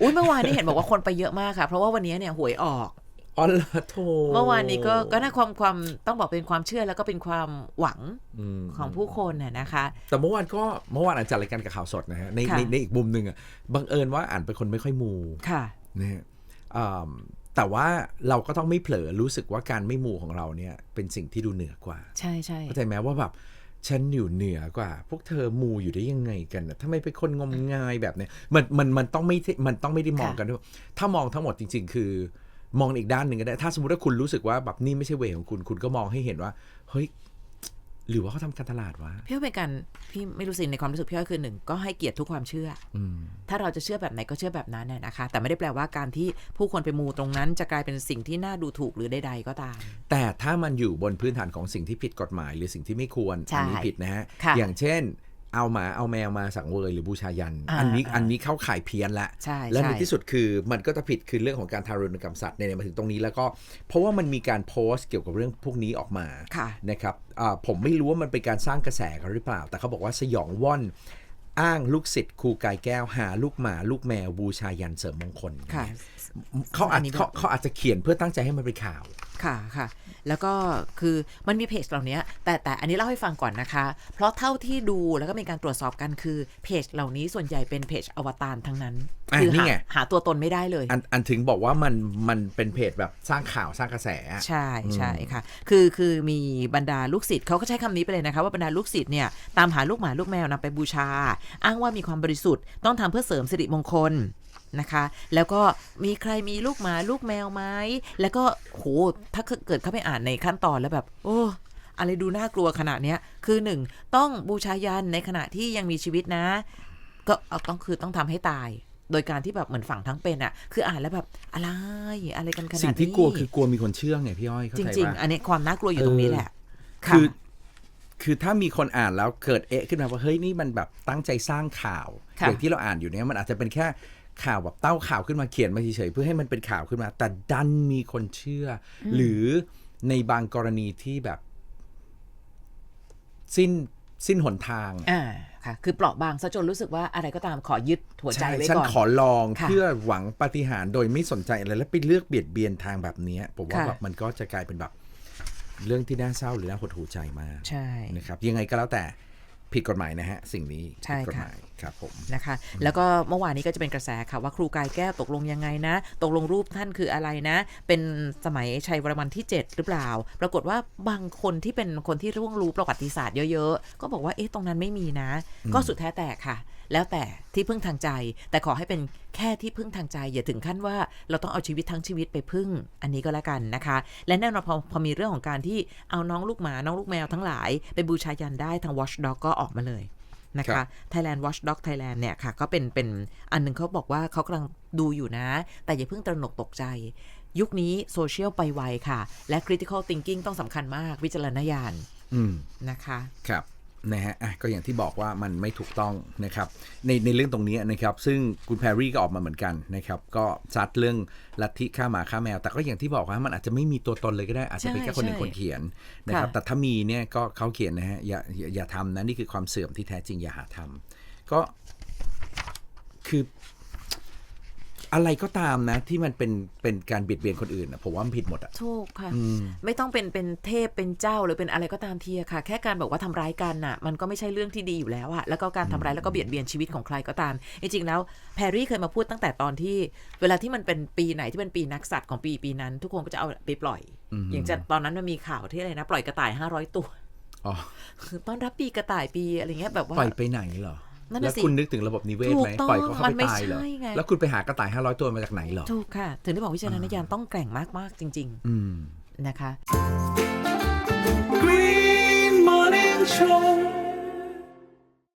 อุ้ยเมื่อวานนี้เห็นบอกว่าคนไปเยอะมากค่ะ เพราะว่าวันนี้เนี่ยหวยออกอ๋อเหรอโถเมื่อวานนี้ก็ก็น่าความความต้องบอกเป็นความเชื่อแล้วก็เป็นความหวังอืมของผู้คนน่ะนะคะ แต่เมื่อวานก็เมื่อวานอ่านจัดรายการกับข่าวสดนะฮะในค่ะในในอีกมุมหนึ่งอะบังเอิญว่าอ่านเป็นคนไม่ค่อยมูค่ะนะฮะอ่าแต่ว่าเราก็ต้องไม่เผลอรู้สึกว่าการไม่มูของเราเนี่ยเป็นสิ่งที่ดูเหนือกว่า ใช่ใช่เข้าใจไหมว่าแบบ ฉันอยู่เหนือกว่า พวกเธอมูอยู่ได้ยังไงกันนะทำไมเป็นคนงมงายแบบเนี้ยมันมันมันต้องไม่มันต้องไม่ได้มองกันด้วยถ้ามองทั้งหมดจริง ๆ คือ มองอีกด้านหนึ่งก็ได้ ถ้าสมมติว่าคุณรู้สึกว่าแบบนี่ไม่ใช่เวของคุณคุณก็มองให้เห็นว่าเฮ้ย หรือว่าเขาทำการตลาดวะพี่ว่าเป็นการพี่ไม่รู้สิในความรู้สึกพี่ว่าคือหนึ่งก็ให้เกียรติทุกความเชื่ออืมถ้าเราจะเชื่อแบบไหนก็เชื่อแบบนั้นน่ะนะคะ แต่ไม่ได้แปลว่าการที่ผู้คนไปมูตรงนั้น จะกลายเป็นสิ่งที่น่าดูถูกหรือใดๆก็ตาม แต่ถ้ามันอยู่บนพื้นฐานของสิ่งที่ผิดกฎหมาย หรือสิ่งที่ไม่ควรใช่อันี้ผิดนะฮะค่ะอย่างเช่น เอาหมาเอาแมวมาสังเวยหรือบูชายันอ่าอันนี้อ่าอันนี้เข้าข่ายเพี้ยนละใช่และในใช่ที่สุดคือมันก็จะผิดคือเรื่องของการทารุณกรรมสัตว์เนี่ยมาถึงตรงนี้แล้วก็เพราะว่ามันมีการโพสต์เกี่ยวกับเรื่องพวกนี้ออกมาค่ะนะครับอ่าผมไม่รู้ว่ามันเป็นการสร้างกระแสกันหรือเปล่า แต่เขาบอกว่าสยองว่อนอ้างลูกศิษย์ครูกายแก้วหาลูกหมาลูกแมวบูชายันเสริมมงคลค่ะเขาอาจอันนี้แบบเขาเขาอาจจะเขียนเพื่อตั้งใจให้มันเป็นข่าวค่ะค่ะแล้วก็คือมันมีเพจเหล่านี้แต่แต่อันนี้เล่าให้ฟังก่อนนะคะ เพราะเท่าที่ดูแล้วก็มีการตรวจสอบกันคือเพจเหล่านี้ส่วนใหญ่เป็นเพจอวตารทั้งนั้นอะคืนี่หาไงหาตัวตนไม่ได้เลยอันอันถึงบอกว่ามันมันเป็นเพจแบบสร้างข่าวสร้างกระแสอะใช่ใช่ค่ะ คือคือมีบรรดาลูกศิษย์เขาก็ใช้คำนี้ไปเลยนะคะ ว่าบรรดาลูกศิษย์เนี่ยตามหาลูกหมาลูกแมวนำไปบูชา อ้างว่ามีความบริสุทธิ์ต้องทำเพื่อเสริมสิริมงคล นะคะ แล้วก็มีใครมีลูกหมาลูกแมวไหมแล้วก็โหถ้าเกิดเขาไปอ่านในขั้นตอนแล้วแบบ โอ้อะไรดูน่ากลัวขนาดเนี้ย คือหนึ่งต้องบูชายันในขณะที่ยังมีชีวิตนะ ก็เอาต้องคือต้องทำให้ตาย โดยการที่แบบเหมือนฝังทั้งเป็นอะ่ะ คืออ่านแล้วแบบอะไรอะไรกันขนาดนี้สิ่งที่กลัวคือกลัวมีคนเชื่อไงพี่อ้อยเข้าจใจริงว่าๆอันนี้ความน่ากลัวอยู่ตรงนี้แหละะคือ คือถ้ามีคนอ่านแล้วเกิดเอะขึ้นมาว่าเฮ้ยนี่มันแบบตั้งใจสร้างข่าวค่ะอย่างที่เราอ่านอยู่เนี้ยมันอาจจะเป็นแค่ ข่าวแบบเต้าข่าวขึ้นมาเขียนมาเฉยๆเพื่อให้มันเป็นข่าวขึ้นมา แต่ดันมีคนเชื่ออหรือในบางกรณีที่แบบ สิ้นสิ้นหนทางอ่าค่ะ คือเปราะบางซะจนรู้สึกว่าอะไรก็ตามขอยึดหัวใจใช่ไว้ฉันก่อนขอลองค่ะเพื่อหวังปาฏิหารย์โดยไม่สนใจอะไรแล้วไปเลือกเบียดเบียนทางแบบเนี้ยผมว่าค่ะแบบมันก็จะกลายเป็นแบบ เรื่องที่น่าเศร้าหรือน่าหดหูใจมากใช่นะครับ ยังไงก็แล้วแต่ผิดกฎหมายนะฮะ สิ่งนี้ใช่ผิดกฎค่ะหมายครับผมนะคะ แล้วก็เมื่อวานนี้ก็จะเป็นกระแสค่ะว่าครูกายแก้วตกลงยังไงนะ ตกลงรูปท่านคืออะไรนะ เป็นสมัยชัยวรมันที่ 7 หรือเปล่า ปรากฏว่าบางคนที่เป็นคนที่ร่วงรู้ประวัติศาสตร์เยอะๆ ก็บอกว่าเอ๊ะตรงนั้นไม่มีนะ ก็สุดแท้แต่ค่ะ แล้วแต่ที่พึ่งทางใจ แต่ขอให้เป็นแค่ที่พึ่งทางใจ อย่าถึงขั้นว่าเราต้องเอาชีวิตทั้งชีวิตไปพึ่งอันนี้ก็แล้วกันนะคะ และแน่นอนพอพอมีเรื่องของการที่เอาน้องลูกหมาน้องลูกแมวทั้งหลาย ไปบูชายันได้ทาง Watchdog ก็ออกมาเลย นะครัคะบ Thailand Watchdog Thailand เนี่ยค่ะ ก็เป็นเป็นอันหนึงเขาบอกว่าเขากำลังดูอยู่นะ แต่อย่าเพิ่งตระหนกตกใจ ยุคนี้โซเชียลไปไวค่ะ และ critical thinking ต้องสำคัญมากวิจารณญาณอืมนะคะ ครับ นะฮะอะก็อย่างที่บอกว่ามันไม่ถูกต้องนะครับในในเรื่องตรงนี้นะครับ ซึ่งคุณแพรรี่ก็ออกมาเหมือนกันนะครับ ก็ซัดเรื่องลัทธิฆ่าหมาฆ่าแมว แต่ก็อย่างที่บอกว่ามันอาจจะไม่มีตัวตนเลยก็ได้อาจจะเป็นแค่คนหนึ่งใช่คนเขียนนะครับค่ะแต่ถ้ามีเนี่ยก็เขาเขียนนะฮะอย่าอย่าอย่าทำนะนี่คือความเสื่อมที่แท้จริงอย่าหาทำก็คือ อะไรก็ตามนะ ที่มันเป็นเป็นการเบียดเบียนคนอื่นนะผมว่ามันผิดหมดอะ ถูกค่ะ อืม ไม่ต้องเป็นเป็นเทพเป็นเจ้าหรือเป็นอะไรก็ตามทีอะค่ะ แค่การบอกว่าทำร้ายกันน่ะ มันก็ไม่ใช่เรื่องที่ดีอยู่แล้วอะแล้วก็การทำร้ายแล้วก็เบียดเบียนชีวิตของใครก็ตาม จริงๆแล้วแพรรี่เคยมาพูดตั้งแต่ตอนที่ เวลาที่มันเป็นปีไหนที่เป็นปีนักสัตว์ของปีปีนั้น ทุกคนก็จะเอาไปปล่อย อย่างจะตอนนั้นมันมีข่าวที่อะไรนะ ปล่อยกระต่าย 500 ตัว อ๋อ คือต้อนรับปีกระต่ายปีอะไรเงี้ยแบบว่า ปล่อยไปไหนเหรอนั่นน่ะ แล้วสิคุณนึกถึงระบบนิเวศไหมถูกต้องปล่อยเขาเข้ามันไปไม่ตายเหรอใช่ไงแล้วคุณไปหากระต่าย500ตัวมาจากไหนเหรอถูกค่ะ ถึงได้บอกวิจารณญาณต้องแกร่งมาก ๆ จริงอืมๆนะคะ Green Morning Show